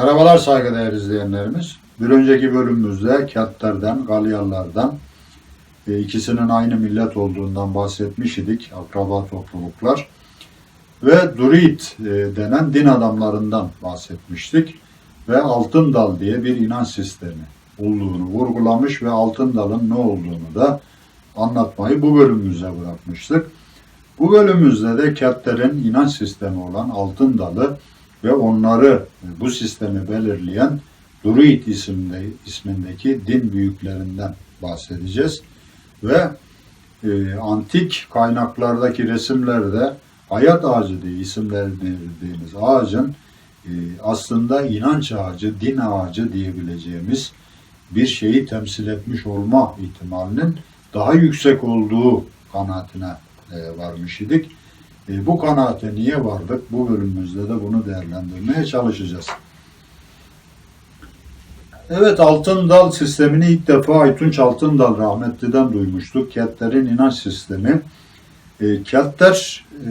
Merhabalar saygıdeğer izleyenlerimiz. Bir önceki bölümümüzde Kentlerden, Galyalılardan e, ikisinin aynı millet olduğundan bahsetmiş idik. Akraba topluluklar. Ve Druid e, denen din adamlarından bahsetmiştik. Ve Altın Dal diye bir inanç sistemi olduğunu vurgulamış ve Altın Dal'ın ne olduğunu da anlatmayı bu bölümümüze bırakmıştık. Bu bölümümüzde de Kentlerin inanç sistemi olan Altın Dal'ı ve onları bu sistemi belirleyen Druid isimde, ismindeki din büyüklerinden bahsedeceğiz. Ve e, antik kaynaklardaki resimlerde hayat ağacı diye isimlendirdiğimiz ağacın e, aslında inanç ağacı, din ağacı diyebileceğimiz bir şeyi temsil etmiş olma ihtimalinin daha yüksek olduğu kanaatine e, varmış idik. E, bu kanaate niye vardık? Bu bölümümüzde de bunu değerlendirmeye çalışacağız. Evet Altın Dal sistemini ilk defa Aytunç Altındal rahmetliden duymuştuk. Keltlerin inanç sistemi. E, Keltler e,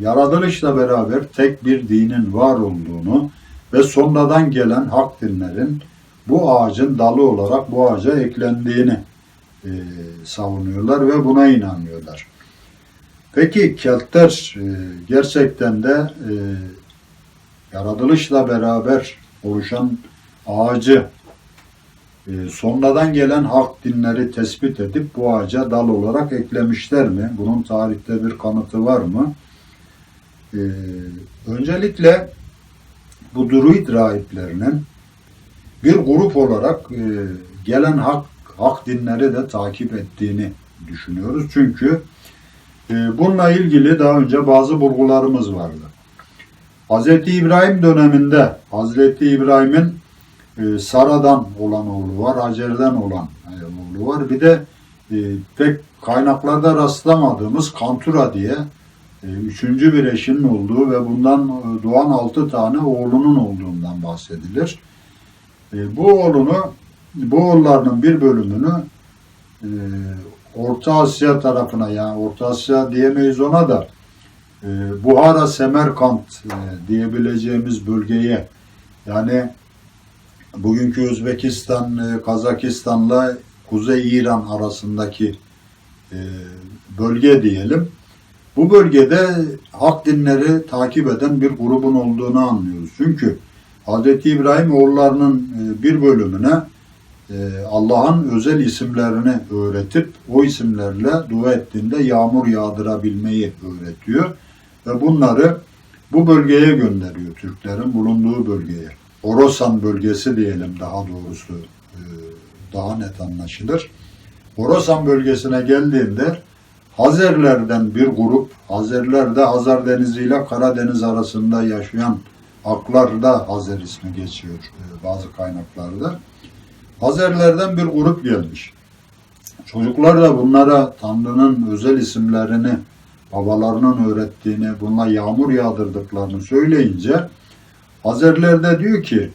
yaratılışla beraber tek bir dinin var olduğunu ve sonradan gelen hak dinlerin bu ağacın dalı olarak bu ağaca eklendiğini e, savunuyorlar ve buna inanıyorlar. Peki Keltler e, gerçekten de e, yaratılışla beraber oluşan ağacı e, sonradan gelen hak dinleri tespit edip bu ağaca dal olarak eklemişler mi? Bunun tarihte bir kanıtı var mı? E, öncelikle bu Druid rahiplerinin bir grup olarak gelen hak, hak dinleri de takip ettiğini düşünüyoruz. Çünkü e, bununla ilgili daha önce bazı bulgularımız vardı. Hz. İbrahim döneminde Hz. İbrahim'in e, Sara'dan olan oğlu var, Hacer'den olan e, oğlu var. Bir de e, pek kaynaklarda rastlamadığımız Kantura diye üçüncü bir eşinin olduğu ve bundan doğan altı tane oğlunun olduğundan bahsedilir. Bu oğlunu, bu oğullarının bir bölümünü Orta Asya tarafına yani Orta Asya diyemeyiz ona da e, Buhara Semerkant e, diyebileceğimiz bölgeye yani bugünkü Özbekistan, e, Kazakistan'la Kuzey İran arasındaki e, bölge diyelim. Bu bölgede hak dinleri takip eden bir grubun olduğunu anlıyoruz. Çünkü Hz. İbrahim oğullarının e, bir bölümüne Allah'ın özel isimlerini öğretip o isimlerle dua ettiğinde yağmur yağdırabilmeyi öğretiyor. Ve bunları bu bölgeye gönderiyor Türklerin bulunduğu bölgeye. Orasan bölgesi diyelim daha doğrusu e, daha net anlaşılır. Orasan bölgesine geldiğinde Hazerlerden bir grup, Hazerler de Hazar Denizi ile Karadeniz arasında yaşayan Aklar'da Hazer ismi geçiyor e, bazı kaynaklarda. Hazerlerden bir grup gelmiş. Çocuklar da bunlara Tanrı'nın özel isimlerini babalarının öğrettiğini, bununla yağmur yağdırdıklarını söyleyince Hazerler de diyor ki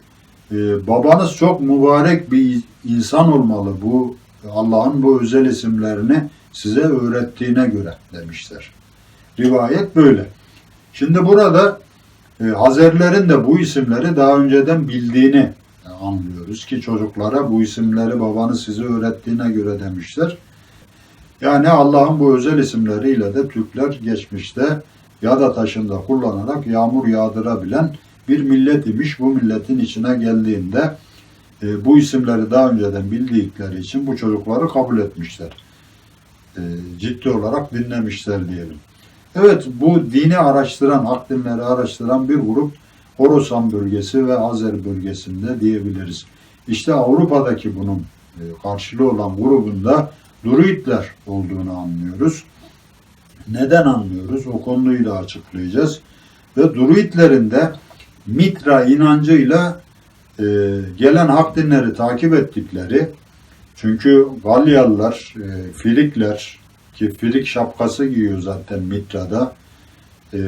e, babanız çok mübarek bir insan olmalı. Bu Allah'ın bu özel isimlerini size öğrettiğine göre demişler. Rivayet böyle. Şimdi burada e, Hazerlerin de bu isimleri daha önceden bildiğini anlıyoruz ki çocuklara bu isimleri babanız size öğrettiğine göre demişler. Yani Allah'ın bu özel isimleriyle de Türkler geçmişte yada taşında kullanarak yağmur yağdırabilen bir millet imiş. Bu milletin içine geldiğinde e, bu isimleri daha önceden bildikleri için bu çocukları kabul etmişler. E, ciddi olarak dinlemişler diyelim. Evet bu dini araştıran, hak dinleri araştıran bir grup Horasan bölgesi ve Azer bölgesinde diyebiliriz. İşte Avrupa'daki bunun e, karşılığı olan grubunda Druidler olduğunu anlıyoruz. Neden anlıyoruz? O konuyu da açıklayacağız. Ve Druidlerin de Mitra inancıyla e, gelen hak dinleri takip ettikleri çünkü Galyalılar, e, Frikler ki Frik şapkası giyiyor zaten Mitra'da e,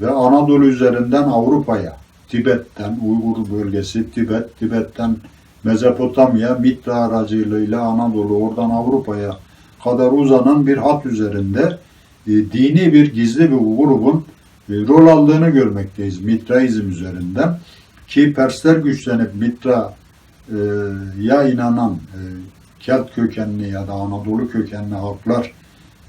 ve Anadolu üzerinden Avrupa'ya, Tibet'ten, Uygur bölgesi, Tibet, Tibet'ten Mezopotamya, Mitra aracılığıyla Anadolu, oradan Avrupa'ya kadar uzanan bir hat üzerinde e, dini bir gizli bir grubun e, rol aldığını görmekteyiz Mitraizm üzerinden. Ki Persler güçlenip Mitra e, ya inanan e, Kelt kökenli ya da Anadolu kökenli halklar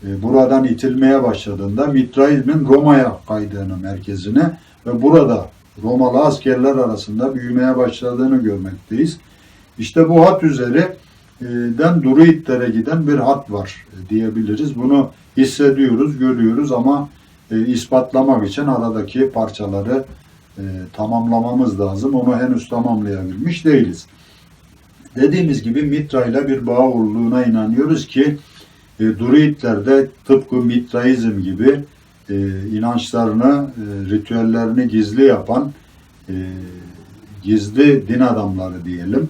buradan itilmeye başladığında Mitraizmin Roma'ya kaydığını merkezine ve burada Romalı askerler arasında büyümeye başladığını görmekteyiz. İşte bu hat üzerinden Druidlere giden bir hat var e, diyebiliriz. Bunu hissediyoruz, görüyoruz ama e, ispatlamak için aradaki parçaları e, tamamlamamız lazım. Onu henüz tamamlayabilmiş değiliz. Dediğimiz gibi Mitra ile bir bağ olduğuna inanıyoruz ki e, Druidler de tıpkı Mitraizm gibi e, inançlarını, e, ritüellerini gizli yapan e, gizli din adamları diyelim.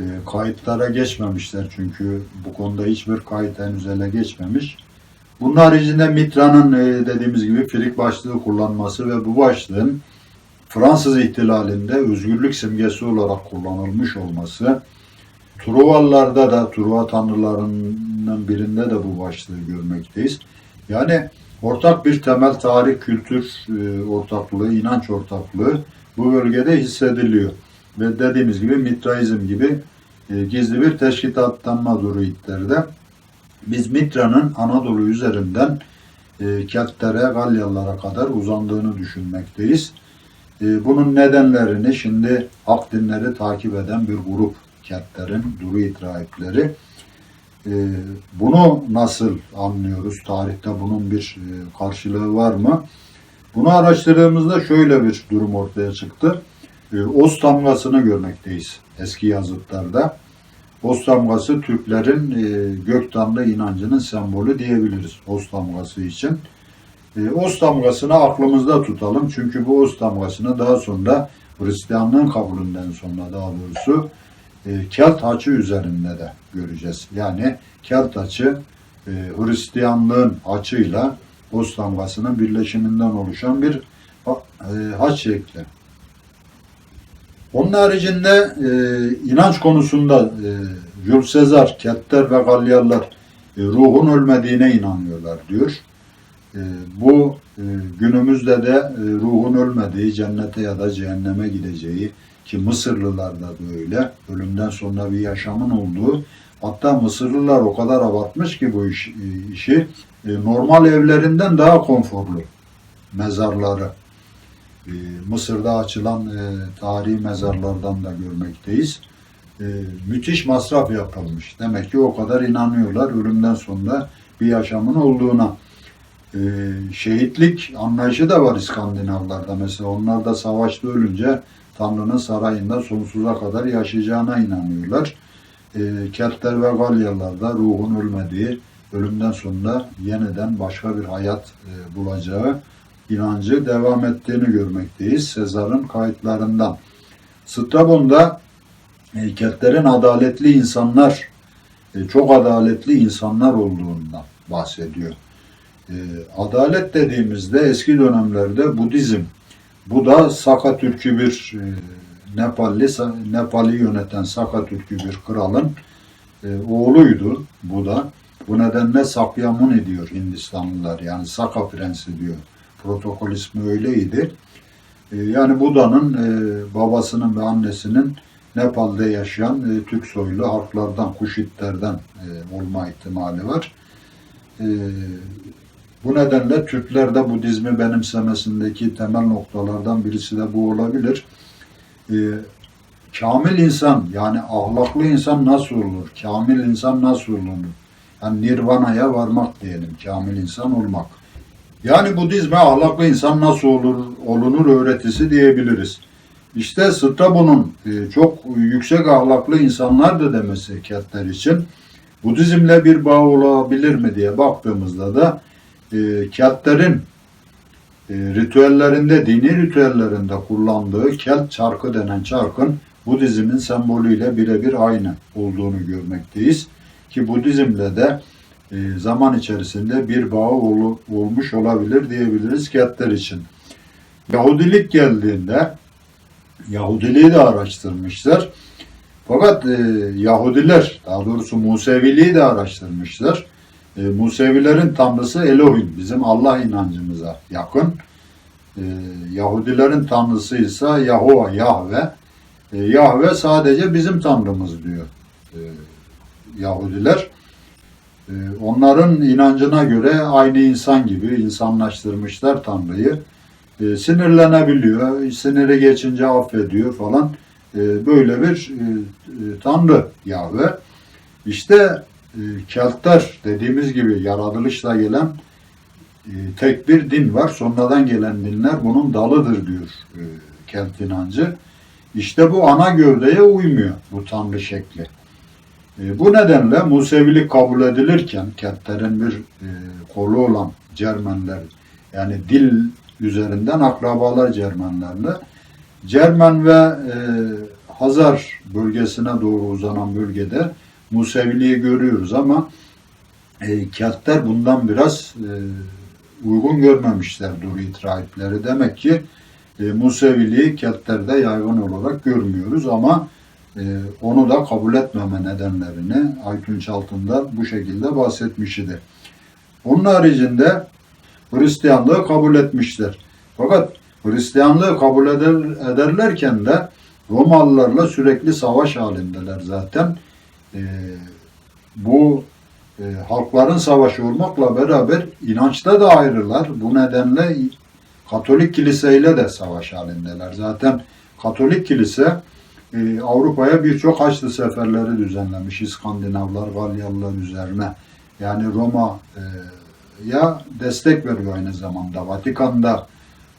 E, kayıtlara geçmemişler çünkü bu konuda hiçbir kayıt henüz ele geçmemiş. Bunun haricinde Mitra'nın e, dediğimiz gibi filik başlığı kullanması ve bu başlığın Fransız ihtilalinde özgürlük simgesi olarak kullanılmış olması, Truvalılarda da, Truva tanrılarının birinde de bu başlığı görmekteyiz. Yani ortak bir temel tarih, kültür e, ortaklığı, inanç ortaklığı bu bölgede hissediliyor. Ve dediğimiz gibi Mitraizm gibi e, gizli bir teşkilatlanma Druidlerde. Biz Mitra'nın Anadolu üzerinden e, Keltlere, Galyalara kadar uzandığını düşünmekteyiz. Bunun nedenlerini şimdi hak dinleri takip eden bir grup Keltlerin, Druid rahipleri. E, bunu nasıl anlıyoruz? Tarihte bunun bir e, karşılığı var mı? Bunu araştırdığımızda şöyle bir durum ortaya çıktı. E, Oz damgasını görmekteyiz eski yazıtlarda. Oz damgası Türklerin e, gök tanrı inancının sembolü diyebiliriz Oz damgası için. E, Oz damgasını aklımızda tutalım. Çünkü bu Oz damgasını daha sonra Hristiyanlığın kabulünden sonra daha doğrusu e, Kelt haçı üzerinde de göreceğiz. Yani Kelt haçı e, Hristiyanlığın haçıyla Oz damgasının birleşiminden oluşan bir ha- e, şekli. Onun haricinde e, inanç konusunda e, Jules Caesar, Keltler ve Galyalılar e, ruhun ölmediğine inanıyorlar diyor. E, bu e, günümüzde de e, ruhun ölmediği, cennete ya da cehenneme gideceği ki Mısırlılar da böyle ölümden sonra bir yaşamın olduğu hatta Mısırlılar o kadar abartmış ki bu iş, e, işi e, normal evlerinden daha konforlu mezarları. E, Mısır'da açılan tarihi mezarlardan da görmekteyiz. Müthiş masraf yapılmış. Demek ki o kadar inanıyorlar ölümden sonra bir yaşamın olduğuna. E, şehitlik anlayışı da var İskandinavlarda. Mesela onlar da savaşta ölünce Tanrı'nın sarayında sonsuza kadar yaşayacağına inanıyorlar. E, Keltler ve Galyalılar da ruhun ölmediği, ölümden sonra yeniden başka bir hayat e, bulacağı inancı devam ettiğini görmekteyiz Sezar'ın kayıtlarından. Strabon'da e, Keltlerin adaletli insanlar, e, çok adaletli insanlar olduğundan bahsediyor. E, adalet dediğimizde eski dönemlerde Budizm, bu da Saka Türk'ü bir e, Nepalli, Nepal'i yöneten Saka Türk'ü bir kralın e, oğluydu bu da. Bu nedenle Sakyamuni diyor Hindistanlılar yani Saka Prensi diyor. Protokol ismi öyleydi. E, yani Buda'nın babasının ve annesinin Nepal'de yaşayan Türk soylu halklardan, Kuşitlerden olma ihtimali var. Bu nedenle Türklerde Budizmi benimsemesindeki temel noktalardan birisi de bu olabilir. E, kamil insan yani ahlaklı insan nasıl olur? Kamil insan nasıl olunur? Yani nirvana'ya varmak diyelim, kamil insan olmak. Yani Budizme ahlaklı insan nasıl olur, olunur öğretisi diyebiliriz. İşte Strabon'un e, çok yüksek ahlaklı insanlardı demesi Keltler için. Budizmle bir bağ olabilir mi diye baktığımızda da e, Keltlerin e, ritüellerinde, dini ritüellerinde kullandığı Kelt çarkı denen çarkın Budizmin sembolüyle birebir aynı olduğunu görmekteyiz. Ki Budizmle de e, zaman içerisinde bir bağı ol, olmuş olabilir diyebiliriz Keltler için. Yahudilik geldiğinde Yahudiliği de araştırmışlar. Fakat e, Yahudiler, daha doğrusu Museviliği de araştırmışlar. E, Musevilerin tanrısı Elohim, bizim Allah inancımıza yakın. E, Yahudilerin tanrısı ise Yahova, Yahve. E, Yahve sadece bizim tanrımız diyor e, Yahudiler. E, onların inancına göre aynı insan gibi insanlaştırmışlar Tanrı'yı. E, sinirlenebiliyor, siniri geçince affediyor falan. E, böyle bir e, e, Tanrı Yahve. İşte e, Keltler dediğimiz gibi yaratılışla gelen e, tek bir din var. Sonradan gelen dinler bunun dalıdır diyor e, Kelt inancı. İşte bu ana gövdeye uymuyor bu tanrı şekli. E, bu nedenle Musevilik kabul edilirken Keltlerin bir kolu olan Cermenler yani dil üzerinden akrabalar Cermenlerle Cermen ve Hazar bölgesine doğru uzanan bölgede Museviliği görüyoruz ama e, Keltler bundan biraz e, uygun görmemişler Durit rahipleri. Demek ki e, Museviliği Keltlerde yaygın olarak görmüyoruz ama e, onu da kabul etmeme nedenlerini Aytunç Altın'da bu şekilde bahsetmiş idi. Onun haricinde Hristiyanlığı kabul etmişler. Fakat Hristiyanlığı kabul eder, ederlerken de Romalılarla sürekli savaş halindeler zaten. E, bu e, halkların savaşı olmakla beraber inançta da ayrılar. Bu nedenle Katolik kiliseyle de savaş halindeler. Zaten Katolik kilise e, Avrupa'ya birçok Haçlı seferleri düzenlemiş. İskandinavlar, Galyalılar üzerine. Yani Roma'ya destek veriyor aynı zamanda. Vatikan'da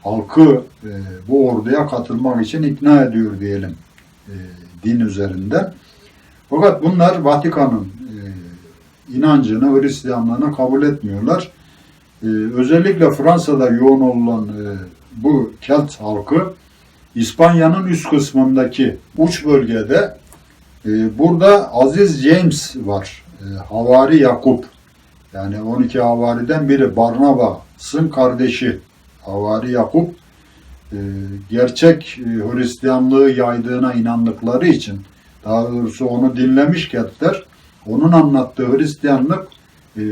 halkı e, bu orduya katılmak için ikna ediyor diyelim e, din üzerinden. Fakat bunlar Vatikan'ın e, inancını, Hristiyanlığını kabul etmiyorlar. E, özellikle Fransa'da yoğun olan e, bu Kelt halkı İspanya'nın üst kısmındaki uç bölgede burada Aziz James var. Havari Yakup. Yani 12 havariden biri Barnabas'ın kardeşi Havari Yakup gerçek Hristiyanlığı yaydığına inandıkları için daha doğrusu onu dinlemiş Keltler onun anlattığı Hristiyanlık e,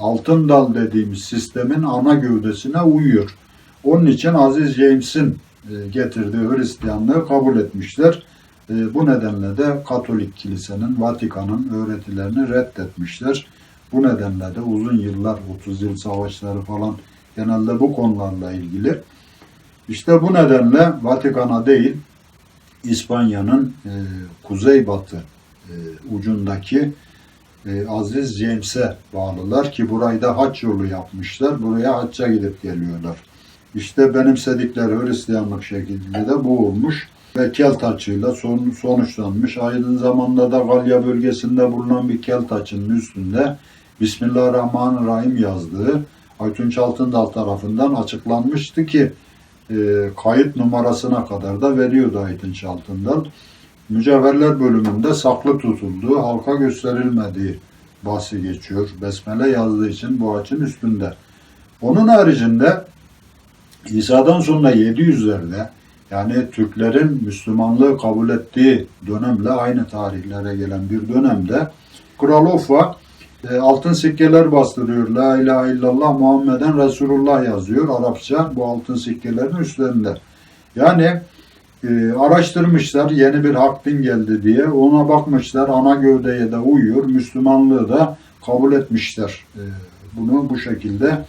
altın dal dediğimiz sistemin ana gövdesine uyuyor. Onun için Aziz James'in e, getirdiği Hristiyanlığı kabul etmişler. E, bu nedenle de Katolik Kilisenin, Vatikan'ın öğretilerini reddetmişler. Bu nedenle de uzun yıllar, 30 yıl savaşları falan genelde bu konularla ilgili. İşte bu nedenle Vatikan'a değil, İspanya'nın e, kuzeybatı e, ucundaki e, Aziz James'e bağlılar ki burayı da haç yolu yapmışlar. Buraya hacca gidip geliyorlar. İşte benimsedikleri Hristiyanlık şekilde de bu olmuş ve Kelt haçıyla son, sonuçlanmış. Aynı zamanda da Galya bölgesinde bulunan bir Kelt haçının üstünde Bismillahirrahmanirrahim yazdığı Aytunç Altındal tarafından açıklanmıştı ki e, kayıt numarasına kadar da veriyordu Aytunç Altındal. Mücevherler bölümünde saklı tutulduğu, halka gösterilmediği bahsi geçiyor. Besmele yazdığı için bu açın üstünde. Onun haricinde İsa'dan sonra 700'lerde yani Türklerin Müslümanlığı kabul ettiği dönemle aynı tarihlere gelen bir dönemde Kraloffa e, altın sikkeler bastırıyor. La ilahe illallah Muhammeden Resulullah yazıyor Arapça bu altın sikkelerin üstlerinde. Yani e, araştırmışlar yeni bir hak din geldi diye ona bakmışlar ana gövdeye de uyuyor Müslümanlığı da kabul etmişler. E, bunu bu şekilde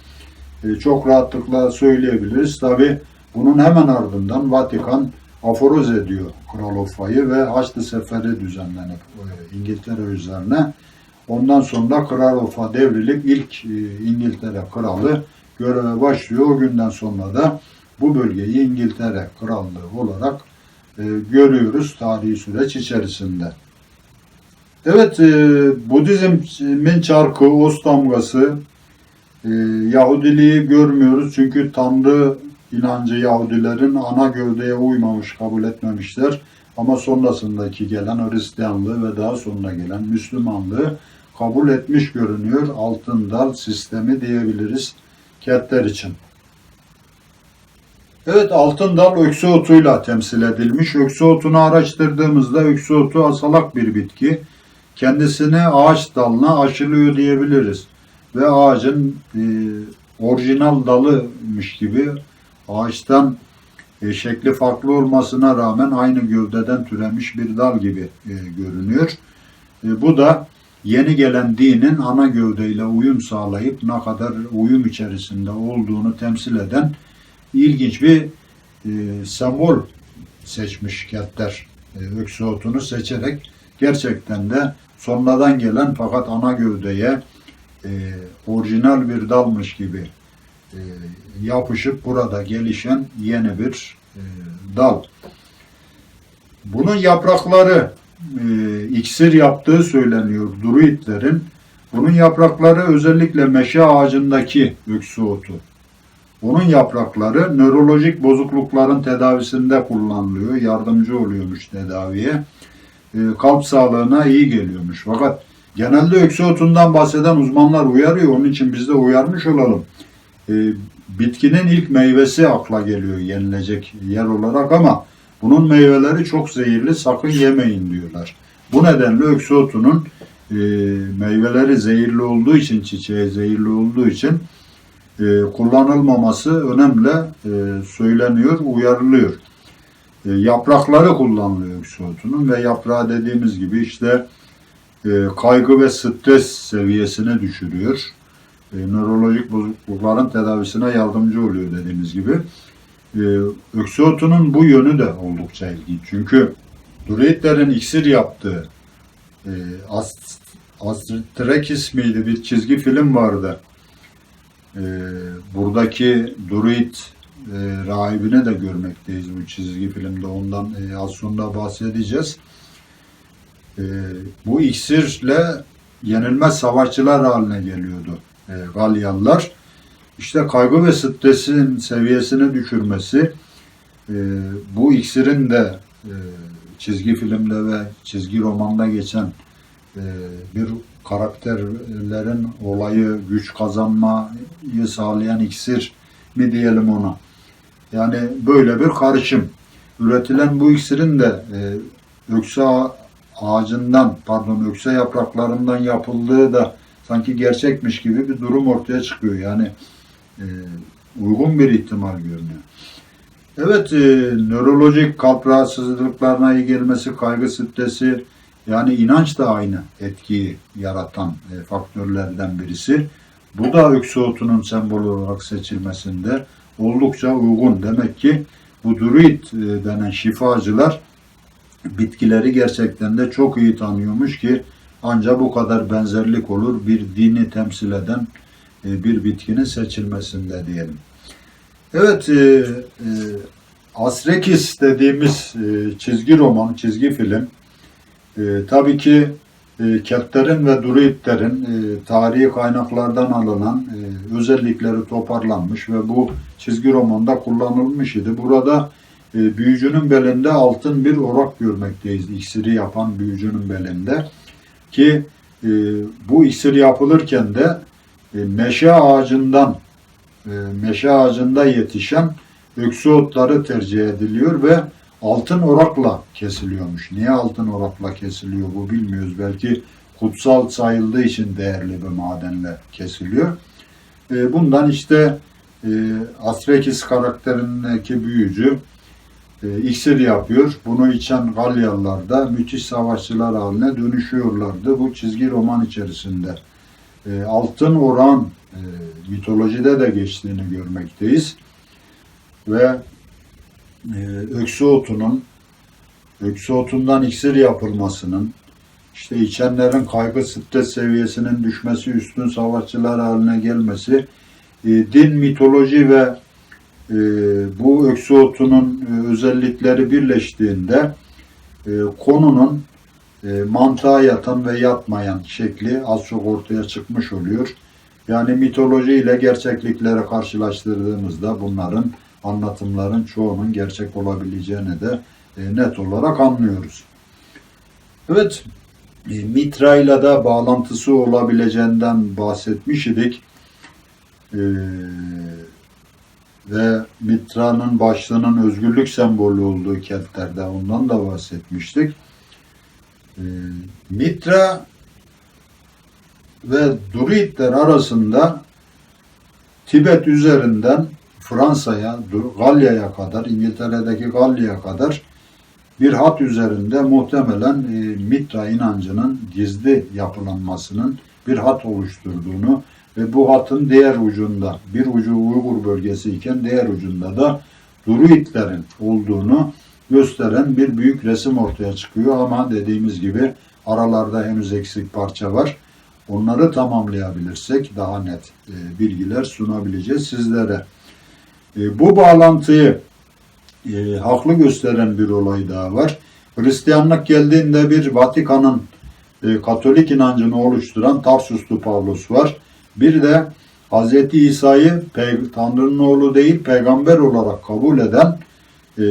e, çok rahatlıkla söyleyebiliriz. Tabi bunun hemen ardından Vatikan aforoz ediyor Kralofa'yı ve Haçlı Seferi düzenlenip e, İngiltere üzerine. Ondan sonra Kralofa devrilip ilk e, İngiltere kralı göreve başlıyor. O günden sonra da bu bölgeyi İngiltere Krallığı olarak e, görüyoruz tarihi süreç içerisinde. Evet, e, Budizmin çarkı, Oz damgası, Yahudiliği görmüyoruz çünkü Tanrı inancı Yahudilerin ana gövdeye uymamış, kabul etmemişler. Ama sonrasındaki gelen Hristiyanlığı ve daha sonra gelen Müslümanlığı kabul etmiş görünüyor. Altın dal sistemi diyebiliriz Keltler için. Evet altın dal öksü otuyla temsil edilmiş. Öksü otunu araştırdığımızda öksü otu asalak bir bitki. Kendisini ağaç dalına aşılıyor diyebiliriz. Ve ağacın e, orijinal dalıymış gibi ağaçtan e, şekli farklı olmasına rağmen aynı gövdeden türemiş bir dal gibi e, görünüyor. E, bu da yeni gelen dinin ana gövdeyle uyum sağlayıp ne kadar uyum içerisinde olduğunu temsil eden ilginç bir e, sembol seçmiş Keltler. E, öksü otunu seçerek gerçekten de sonradan gelen fakat ana gövdeye e, orijinal bir dalmış gibi e, yapışıp burada gelişen yeni bir e, dal. Bunun yaprakları e, iksir yaptığı söyleniyor druidlerin. Bunun yaprakları özellikle meşe ağacındaki öksü otu. Onun yaprakları nörolojik bozuklukların tedavisinde kullanılıyor. Yardımcı oluyormuş tedaviye. E, kalp sağlığına iyi geliyormuş. Fakat genelde öksü otundan bahseden uzmanlar uyarıyor. Onun için biz de uyarmış olalım. E, bitkinin ilk meyvesi akla geliyor yenilecek yer olarak ama bunun meyveleri çok zehirli sakın yemeyin diyorlar. Bu nedenle öksü otunun e, meyveleri zehirli olduğu için çiçeği zehirli olduğu için e, kullanılmaması önemli e, söyleniyor, uyarılıyor. E, yaprakları kullanılıyor öksü otunun ve yaprağı dediğimiz gibi işte e, kaygı ve stres seviyesini düşürüyor. E, nörolojik bozuklukların tedavisine yardımcı oluyor dediğimiz gibi. E, öksü otunun bu yönü de oldukça ilginç. Çünkü Druidlerin iksir yaptığı e, Ast Astrakis miydi bir çizgi film vardı. E, buradaki Druid e, rahibini de görmekteyiz bu çizgi filmde. Ondan e, az sonra bahsedeceğiz. E, bu iksirle yenilmez savaşçılar haline geliyordu e, Galyalılar. İşte kaygı ve stresin seviyesini düşürmesi, e, bu iksirin de e, çizgi filmde ve çizgi romanda geçen e, bir karakterlerin olayı, güç kazanmayı sağlayan iksir mi diyelim ona. Yani böyle bir karışım. Üretilen bu iksirin de e, ökse ağacından, pardon ökse yapraklarından yapıldığı da sanki gerçekmiş gibi bir durum ortaya çıkıyor. Yani e, uygun bir ihtimal görünüyor. Evet, e, nörolojik kalp rahatsızlıklarına iyi gelmesi, kaygı stresi, yani inanç da aynı etkiyi yaratan e, faktörlerden birisi. Bu da öksü otunun sembol olarak seçilmesinde oldukça uygun. Demek ki bu druid e, denen şifacılar bitkileri gerçekten de çok iyi tanıyormuş ki ancak bu kadar benzerlik olur bir dini temsil eden bir bitkinin seçilmesinde diyelim. Evet, e, e, Asrekis dediğimiz e, çizgi roman, çizgi film e, tabii ki e, Keltlerin ve Druidlerin e, tarihi kaynaklardan alınan e, özellikleri toparlanmış ve bu çizgi romanda kullanılmış idi. Burada e, büyücünün belinde altın bir orak görmekteyiz. İksiri yapan büyücünün belinde. Ki e, bu iksir yapılırken de e, meşe ağacından e, meşe ağacında yetişen öksü otları tercih ediliyor ve altın orakla kesiliyormuş. Niye altın orakla kesiliyor bu bilmiyoruz. Belki kutsal sayıldığı için değerli bir madenle kesiliyor. E, bundan işte e, Asrekis karakterindeki büyücü e, iksir yapıyor. Bunu içen Galyalılar da müthiş savaşçılar haline dönüşüyorlardı bu çizgi roman içerisinde. E, altın oran e, mitolojide de geçtiğini görmekteyiz. Ve e, öksü otunun öksü otundan iksir yapılmasının işte içenlerin kaygı stres seviyesinin düşmesi, üstün savaşçılar haline gelmesi, e, din, mitoloji ve e, bu öksü otunun e, özellikleri birleştiğinde e, konunun e, mantığa yatan ve yatmayan şekli az çok ortaya çıkmış oluyor. Yani mitoloji ile gerçeklikleri karşılaştırdığımızda bunların anlatımların çoğunun gerçek olabileceğini de e, net olarak anlıyoruz. Evet, e, Mitra ile de bağlantısı olabileceğinden bahsetmiş idik. E, ve Mitra'nın başlığının özgürlük sembolü olduğu kentlerde ondan da bahsetmiştik. E, Mitra ve Druidler arasında Tibet üzerinden Fransa'ya, Galya'ya kadar, İngiltere'deki Galya'ya kadar bir hat üzerinde muhtemelen e, Mitra inancının gizli yapılanmasının bir hat oluşturduğunu ve bu hatın diğer ucunda, bir ucu Uygur bölgesi iken diğer ucunda da Druidlerin olduğunu gösteren bir büyük resim ortaya çıkıyor ama dediğimiz gibi aralarda henüz eksik parça var. Onları tamamlayabilirsek daha net e, bilgiler sunabileceğiz sizlere. E, bu bağlantıyı e, haklı gösteren bir olay daha var. Hristiyanlık geldiğinde bir Vatikan'ın Katolik inancını oluşturan Tarsuslu Pavlos var. Bir de Hz. İsa'yı Tanrı'nın oğlu değil peygamber olarak kabul eden e,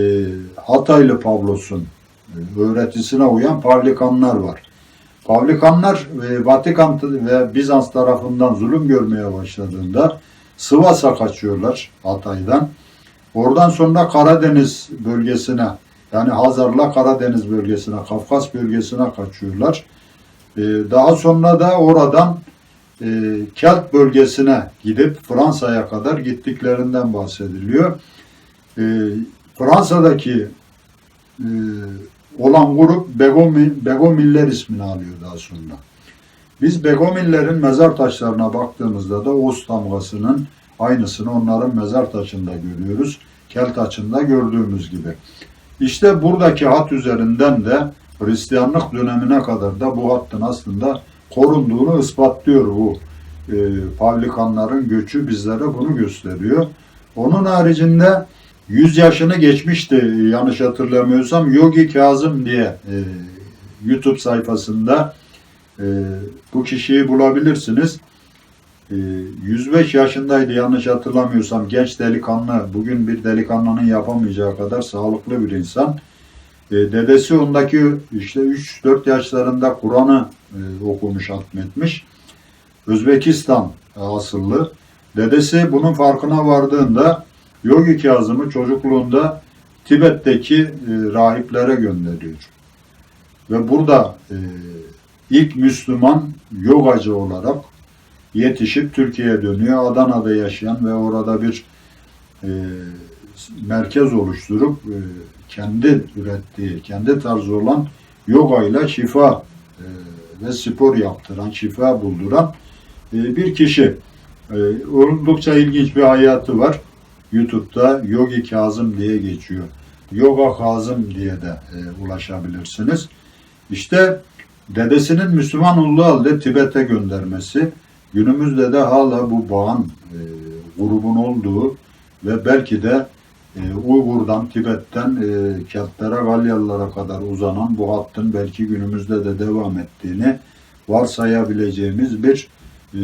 Hataylı Pavlos'un e, öğretisine uyan Pavlikanlar var. Pavlikanlar e, Vatikan ve Bizans tarafından zulüm görmeye başladığında Sivas'a kaçıyorlar Hatay'dan. Oradan sonra Karadeniz bölgesine yani Hazar'la Karadeniz bölgesine, Kafkas bölgesine kaçıyorlar. Ee, daha sonra da oradan e, Kelt bölgesine gidip Fransa'ya kadar gittiklerinden bahsediliyor. Ee, Fransa'daki e, olan grup Begomil, Begomiller ismini alıyor daha sonra. Biz Begomillerin mezar taşlarına baktığımızda da Oğuz damgasının aynısını onların mezar taşında görüyoruz. Kel taçında gördüğümüz gibi. İşte buradaki hat üzerinden de Hristiyanlık dönemine kadar da bu hattın aslında korunduğunu ispatlıyor bu e, Pavlikanların göçü bizlere bunu gösteriyor. Onun haricinde 100 yaşını geçmişti yanlış hatırlamıyorsam Yogi Kazım diye e, YouTube sayfasında e, bu kişiyi bulabilirsiniz. E, 105 yaşındaydı yanlış hatırlamıyorsam genç delikanlı bugün bir delikanlının yapamayacağı kadar sağlıklı bir insan. E, dedesi ondaki işte 3-4 yaşlarında Kur'an'ı e, okumuş, hatmetmiş. Özbekistan asıllı. Dedesi bunun farkına vardığında Yogi Kazım'ı çocukluğunda Tibet'teki e, rahiplere gönderiyor. Ve burada e, ilk Müslüman yogacı olarak yetişip Türkiye'ye dönüyor. Adana'da yaşayan ve orada bir e, merkez oluşturup kendi ürettiği, kendi tarzı olan yoga ile şifa ve spor yaptıran, şifa bulduran bir kişi. Oldukça ilginç bir hayatı var. YouTube'da Yogi Kazım diye geçiyor. Yoga Kazım diye de e, ulaşabilirsiniz. İşte dedesinin Müslüman olduğu halde Tibet'e göndermesi, günümüzde de hala bu bağın e, grubun olduğu ve belki de e, Uygur'dan, Tibet'ten e, Keltlere, Galyalılara kadar uzanan bu hattın belki günümüzde de devam ettiğini varsayabileceğimiz bir e,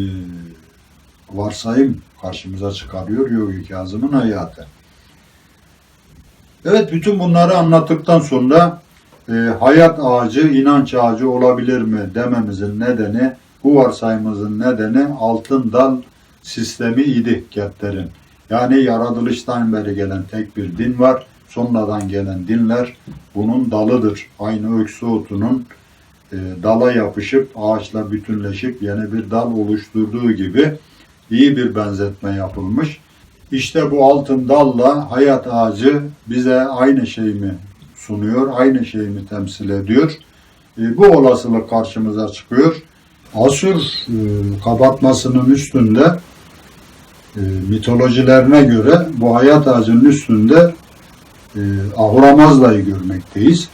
varsayım karşımıza çıkarıyor Yogi Kazım'ın hayatı. Evet bütün bunları anlattıktan sonra e, hayat ağacı, inanç ağacı olabilir mi dememizin nedeni, bu varsayımımızın nedeni altın dal sistemi idi Ketlerin. Yani yaratılıştan beri gelen tek bir din var. Sonradan gelen dinler bunun dalıdır. Aynı öksü otunun e, dala yapışıp ağaçla bütünleşip yeni bir dal oluşturduğu gibi iyi bir benzetme yapılmış. İşte bu altın dalla hayat ağacı bize aynı şey mi sunuyor, aynı şeyi mi temsil ediyor? E, bu olasılık karşımıza çıkıyor. Asur e, kabartmasının üstünde e, mitolojilerine göre bu hayat ağacının üstünde e, Ahura Mazda'yı görmekteyiz.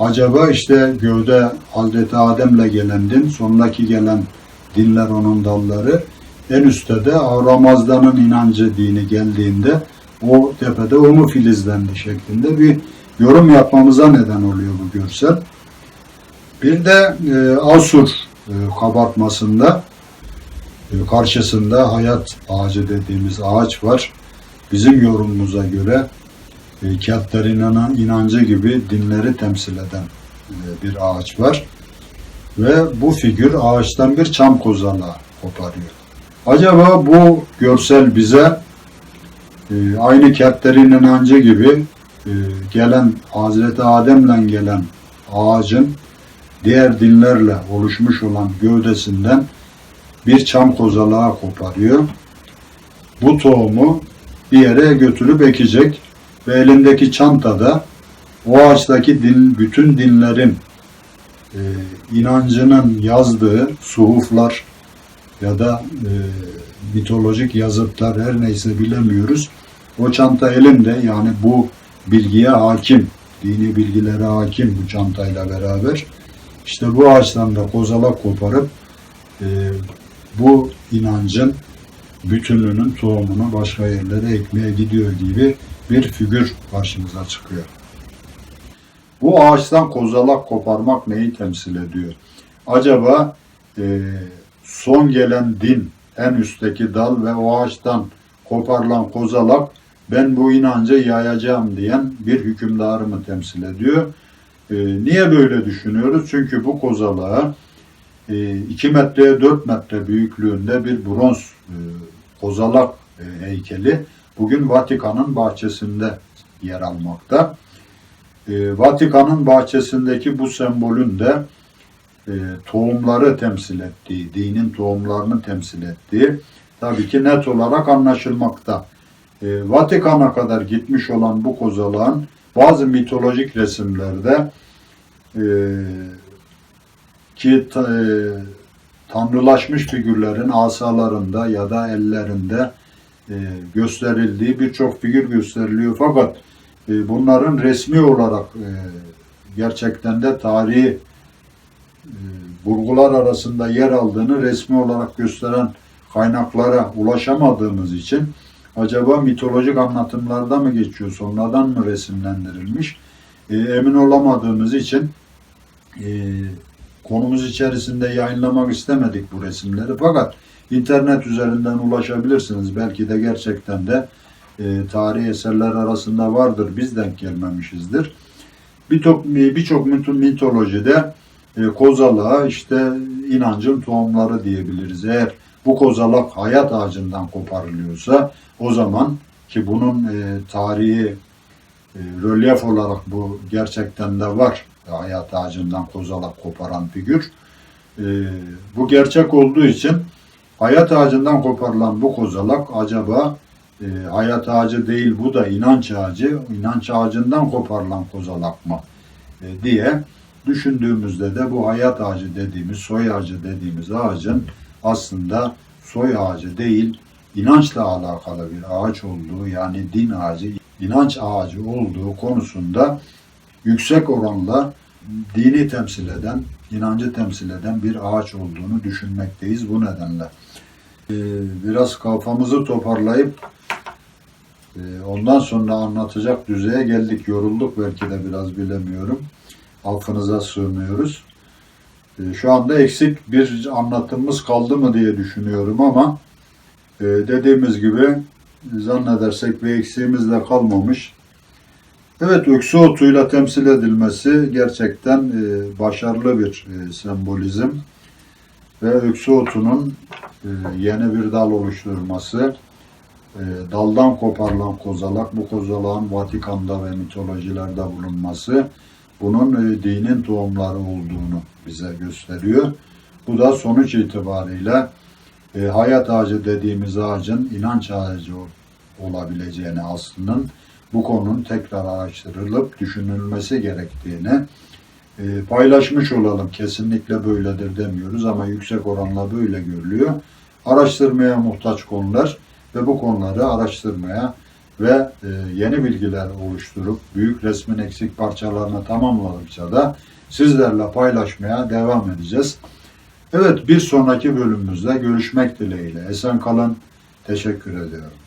Acaba işte gövde Hazreti Adem'le gelen din, sondaki gelen dinler onun dalları, en üstte de Ahura Mazda'nın inancı dini geldiğinde o tepede o mu filizlendi şeklinde bir yorum yapmamıza neden oluyor bu görsel. Bir de e, Asur e, kabartmasında e, karşısında hayat ağacı dediğimiz ağaç var. Bizim yorumumuza göre e, Keltlerin inanan, inancı gibi dinleri temsil eden e, bir ağaç var. Ve bu figür ağaçtan bir çam kozalağı koparıyor. Acaba bu görsel bize e, aynı Keltlerin inancı gibi e, gelen Hazreti Adem'le gelen ağacın diğer dinlerle oluşmuş olan gövdesinden bir çam kozalağı koparıyor. Bu tohumu bir yere götürüp ekecek ve elindeki çantada o ağaçtaki din, bütün dinlerin e, inancının yazdığı suhuflar ya da e, mitolojik yazıtlar her neyse bilemiyoruz. O çanta elinde yani bu bilgiye hakim, dini bilgilere hakim bu çantayla beraber. İşte bu ağaçtan da kozalak koparıp e, bu inancın bütünlüğünün tohumunu başka yerlere ekmeye gidiyor gibi bir figür karşımıza çıkıyor. Bu ağaçtan kozalak koparmak neyi temsil ediyor? Acaba e, son gelen din, en üstteki dal ve o ağaçtan koparılan kozalak ben bu inancı yayacağım diyen bir hükümdarı mı temsil ediyor? E, niye böyle düşünüyoruz? Çünkü bu kozalağı 2 metreye 4 metre büyüklüğünde bir bronz e, kozalak e, heykeli bugün Vatikan'ın bahçesinde yer almakta. E, Vatikan'ın bahçesindeki bu sembolün de e, tohumları temsil ettiği, dinin tohumlarını temsil ettiği tabii ki net olarak anlaşılmakta. E, Vatikan'a kadar gitmiş olan bu kozalağın bazı mitolojik resimlerde e, ki e, tanrılaşmış figürlerin asalarında ya da ellerinde e, gösterildiği birçok figür gösteriliyor. Fakat e, bunların resmi olarak e, gerçekten de tarihi vurgular arasında yer aldığını resmi olarak gösteren kaynaklara ulaşamadığımız için acaba mitolojik anlatımlarda mı geçiyor, sonradan mı resimlendirilmiş e, emin olamadığımız için e, konumuz içerisinde yayınlamak istemedik bu resimleri. Fakat internet üzerinden ulaşabilirsiniz. Belki de gerçekten de e, tarihi eserler arasında vardır. Biz denk gelmemişizdir. Birçok birçok mit- mitolojide e, kozalağa işte inancın tohumları diyebiliriz. Eğer bu kozalak hayat ağacından koparılıyorsa o zaman ki bunun e, tarihi e, rölyef olarak bu gerçekten de var. Hayat ağacından kozalak koparan figür. E, bu gerçek olduğu için hayat ağacından koparılan bu kozalak acaba e, hayat ağacı değil bu da inanç ağacı, inanç ağacından koparılan kozalak mı e, diye düşündüğümüzde de bu hayat ağacı dediğimiz, soy ağacı dediğimiz ağacın aslında soy ağacı değil, inançla alakalı bir ağaç olduğu yani din ağacı, inanç ağacı olduğu konusunda yüksek oranla dini temsil eden, inancı temsil eden bir ağaç olduğunu düşünmekteyiz bu nedenle. Ee, biraz kafamızı toparlayıp e, ondan sonra anlatacak düzeye geldik. Yorulduk belki de biraz bilemiyorum. Affınıza sığınıyoruz. Ee, Şu anda eksik bir anlatımımız kaldı mı diye düşünüyorum ama e, dediğimiz gibi zannedersek bir eksiğimiz de kalmamış. Evet, öksü otuyla temsil edilmesi gerçekten e, başarılı bir e, sembolizm ve öksü otunun yeni bir dal oluşturması, daldan koparılan kozalak, bu kozalağın Vatikan'da ve mitolojilerde bulunması, bunun e, dinin tohumları olduğunu bize gösteriyor. Bu da sonuç itibariyle e, hayat ağacı dediğimiz ağacın inanç ağacı ol- olabileceğini aslının bu konunun tekrar araştırılıp düşünülmesi gerektiğini e, paylaşmış olalım. Kesinlikle böyledir demiyoruz ama yüksek oranla böyle görülüyor. Araştırmaya muhtaç konular ve bu konuları araştırmaya ve e, yeni bilgiler oluşturup büyük resmin eksik parçalarını tamamladıkça da sizlerle paylaşmaya devam edeceğiz. Evet bir sonraki bölümümüzde görüşmek dileğiyle. Esen kalın. Teşekkür ediyorum.